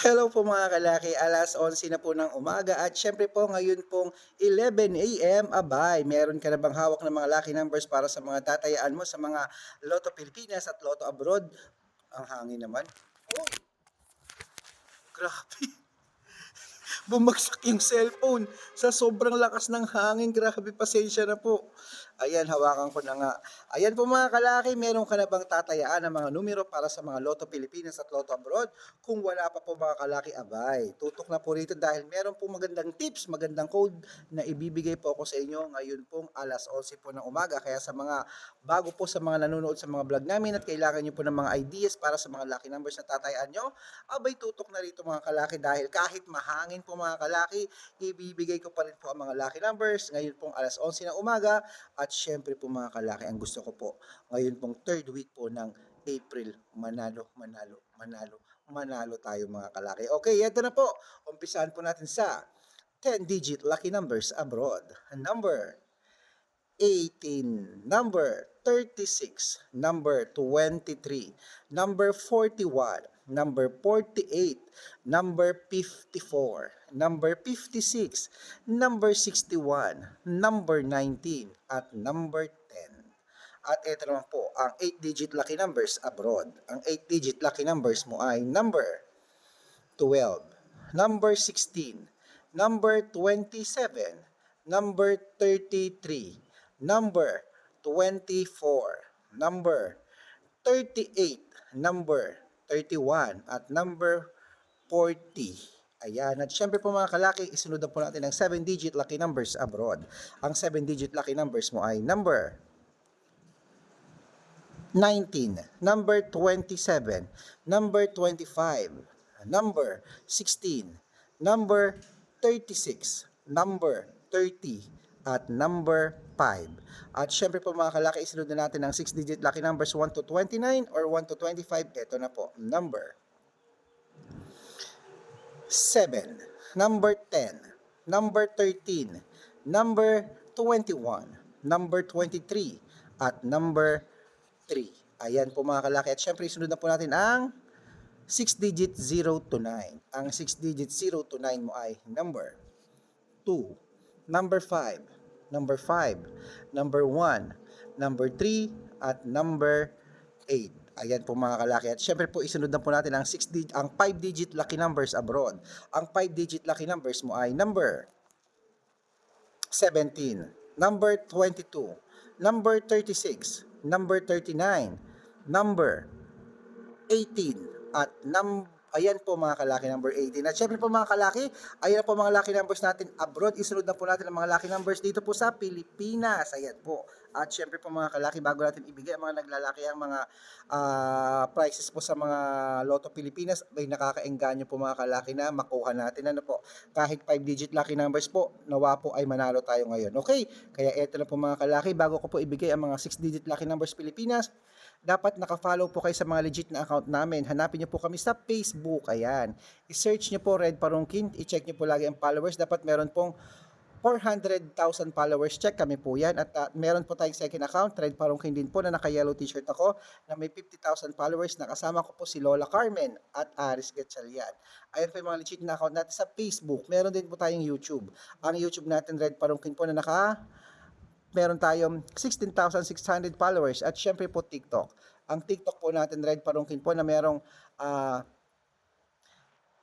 Hello po mga kalaki, alas 11 na po ng umaga at syempre po ngayon pong 11 a.m. Abay, meron ka na bang hawak ng mga lucky numbers para sa mga tatayaan mo sa mga Lotto Pilipinas at Lotto Abroad? Ang hangin naman. Uy! Grabe. Bumagsak yung cellphone sa sobrang lakas ng hangin. Grabe, pasensya na po. Ayan, hawakan ko na nga. Ayan po mga kalaki, meron ka na bang tatayaan ng mga numero para sa mga Lotto Pilipinas at Lotto Abroad? Kung wala pa po mga kalaki, abay. Tutok na po rito dahil meron po magandang tips, magandang code na ibibigay po ako sa inyo ngayon pong alas 11 po ng umaga. Kaya sa mga bago po sa mga nanonood sa mga vlog namin at kailangan nyo po ng mga ideas para sa mga lucky numbers na tatayaan nyo, abay tutok na rito mga kalaki dahil kahit mahangin po mga kalaki, ibibigay ko pa rin po ang mga lucky numbers ngayon pong alas 11 ng umaga at syempre po mga kalaki, ang gusto ko po ngayon pong third week po ng April, manalo, manalo, manalo, manalo tayo mga kalaki. Okay, ito na po. Umpisahan po natin sa 10-digit lucky numbers abroad. Number 18, number 36, number 23, number 41, number 48, number 54, number 56, number 61, number 19, at number 10. At ito naman po, ang 8-digit lucky numbers abroad. Ang 8-digit lucky numbers mo ay number 12, number 16, number 27, number 33, number 24, number 38, number 31, at number 40. Ayan. At syempre po mga kalaki, isunod na po natin ang 7-digit lucky numbers abroad. Ang 7-digit lucky numbers mo ay number 19, number 27, number 25, number 16, number 36, number 30, at number 5. At syempre po mga kalaki, isunod na natin ang 6-digit lucky numbers 1 to 29 or 1 to 25. Ito na po, number 7, number 10, number 13, number 21, number 23, at number 3. Ayan po mga kalaki. At syempre, sunod na po natin ang 6-digit 0 to 9. Ang 6-digit 0 to 9 mo ay number 2, number 5, number 5, number 1, number 3, at number 8. Ayan po mga kalaki. At syempre po isunod na po natin ang 6 digit, ang 5 digit lucky numbers abroad. Ang 5 digit lucky numbers mo ay number 17, number 22, number 36, number 39, number 18, at num Ayan po mga kalaki number 18. At syempre po mga kalaki, ayan po mga lucky numbers natin abroad. Isunod na po natin ang mga lucky numbers dito po sa Pilipinas. Ayan po. At syempre po mga kalaki, bago natin ibigay ang mga naglalaki ang mga ah, prices po sa mga Lotto Pilipinas, may nakakaengganyo po mga kalaki na makuha natin. Ano po, kahit 5-digit lucky numbers po, nawa po ay manalo tayo ngayon. Okay, kaya eto na po mga kalaki, bago ko po ibigay ang mga 6-digit lucky numbers Pilipinas, dapat naka-follow po kayo sa mga legit na account namin. Hanapin niyo po kami sa Facebook. Ayan. I-search niyo po Red Parungkin. I-check niyo po lagi ang followers. Dapat meron pong 400,000 followers. Check kami po yan. At uh, meron po tayong second account, Red Parungkin din po, na naka-yellow t-shirt ako, na may 50,000 followers. Nakasama ko po si Lola Carmen at Aris Gatchalian. Ayan po yung mga legit na account natin sa Facebook. Meron din po tayong YouTube. Ang YouTube natin, Red Parungkin po, na naka meron tayong 16,600 followers at syempre po TikTok. Ang TikTok po natin, Red Parungkin po, na merong ah,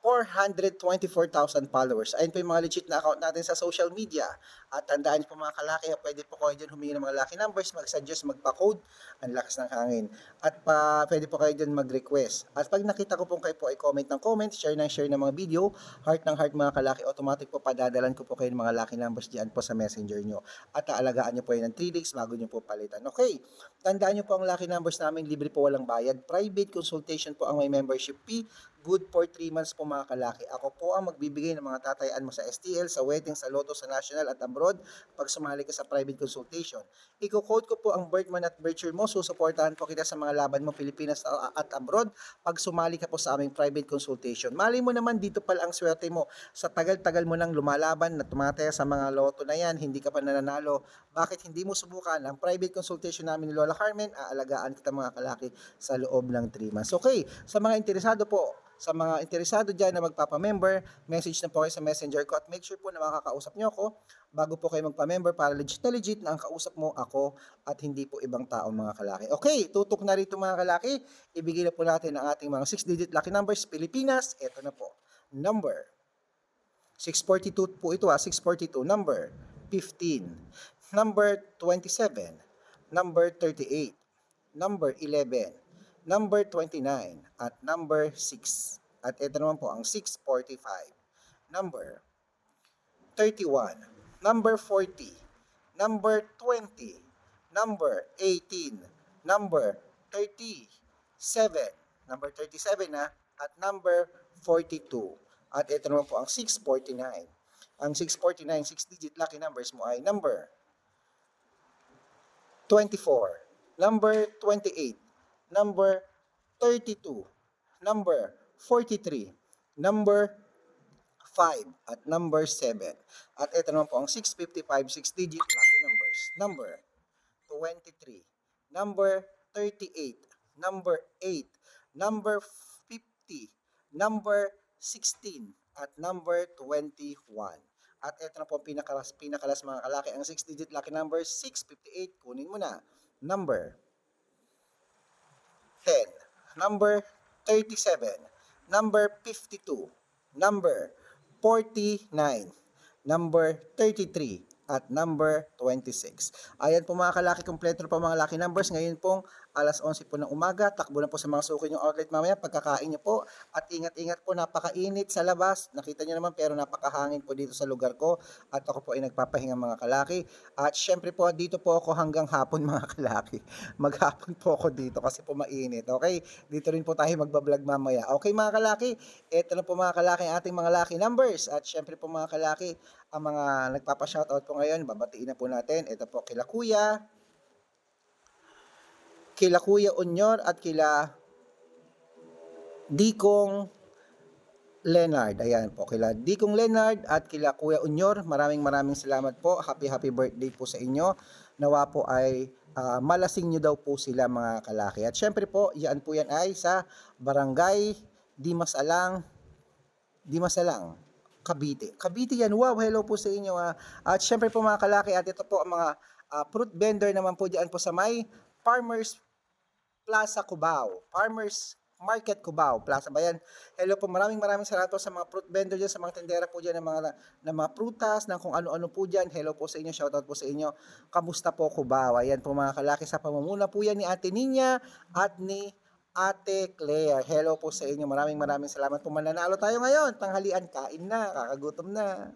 424,000 followers. Ayun po yung mga legit na account natin sa social media. At tandaan po mga kalaki, pwede po kayo dyan humingi ng mga lucky numbers, mag-suggest, magpa-code, ang lakas ng hangin. At pa, pwede po kayo dyan mag-request. At pag nakita ko po kayo po ay comment ng comment, share ng share ng mga video, heart ng heart mga kalaki, automatic po padadalan ko po kayo ng mga lucky numbers dyan po sa messenger nyo. At aalagaan nyo po yun ng 3 days bago nyo po palitan. Okay, tandaan nyo po ang lucky numbers namin, libre po walang bayad. Private consultation po ang may membership fee good for 3 months po mga kalaki. Ako po ang magbibigay ng mga tatayaan mo sa STL, sa wedding, sa Lotto, sa national at abroad pag sumali ka sa private consultation. Iko-quote ko po ang month at birth year mo, susuportahan po kita sa mga laban mo Pilipinas at abroad pag sumali ka po sa aming private consultation. Mali mo naman dito pala ang swerte mo. Sa tagal-tagal mo nang lumalaban na tumataya sa mga loto na yan, hindi ka pa nananalo. Bakit hindi mo subukan ang private consultation namin ni Lola Carmen? Aalagaan kita mga kalaki sa loob ng 3 months. Okay, sa mga interesado po, Sa mga interesado dyan na magpapamember, message na po kayo sa messenger ko at make sure po na makakausap nyo ako bago po kayo magpa-member para legit na legit na ang kausap mo ako at hindi po ibang tao mga kalaki. Okay, tutok na rito mga kalaki. Ibigay na po natin ang ating mga 6-digit lucky numbers. Pilipinas, eto na po. Number 642 po ito ah, 642. Number 15. Number 27. Number 38. Number 11. Number 29. At number 6. At ito naman po ang 645. Number 31. Number 40. Number 20. Number 18. Number 37. Number 37 na. At number 42. At ito naman po ang 649. Ang 649, 6-digit lucky numbers mo ay number 24, number 28, number 32, number 43, number 5, at number 7. At ito naman po ang 655, 6-digit lucky numbers. Number 23, number 38, number 8, number 50, number 16, at number 21. At ito na po ang pinakalas, pinakalas mga kalaki. Ang 6-digit lucky number, 658. Kunin mo na. Number 10. Number 37. Number 52. Number 49. Number 33. At number 26. Ayan po mga kalaki, kompleto po mga lucky numbers. Ngayon pong alas 11 po ng umaga. Takbo na po sa mga suki yung outlet mamaya. Pagkakain niyo po. At ingat-ingat po, napakainit sa labas. Nakita niyo naman pero napakahangin po dito sa lugar ko. At ako po ay nagpapahinga mga kalaki. At syempre po, dito po ako hanggang hapon mga kalaki. Maghapon po ako dito kasi po mainit. Okay? Dito rin po tayo magbablog mamaya. Okay mga kalaki? Ito na po mga kalaki ating mga lucky numbers. At syempre po mga kalaki, ang mga nagpapa-shoutout po ngayon, babatiin na po natin. Ito po kila Kuya, kila Kuya Unyor at kila Dikong Leonard. Ayan po, kila Dikong Leonard at kila Kuya Unyor. Maraming maraming salamat po. Happy happy birthday po sa inyo. Nawa po ay ah, malasing nyo daw po sila mga kalaki. At syempre po, yan po yan ay sa Barangay Dimas Alang, Dimas Alang, Cavite. Cavite yan. Wow, hello po sa inyo. ah. At syempre po mga kalaki, at ito po ang mga ah, fruit vendor naman po dyan po sa may Farmers Plaza Cubao. Farmers Market Cubao. Plaza ba yan? Hello po, maraming maraming salamat po sa mga fruit vendor dyan, sa mga tendera po dyan ng mga, ng mga prutas, ng kung ano-ano po dyan. Hello po sa inyo, shoutout po sa inyo. Kamusta po Cubao? Ayan po mga kalaki sa pamumuna po yan ni Ate Ninya at ni Ate Claire. Hello po sa inyo. Maraming maraming salamat po. Mananalo tayo ngayon. Tanghalian, kain na. Kakagutom na.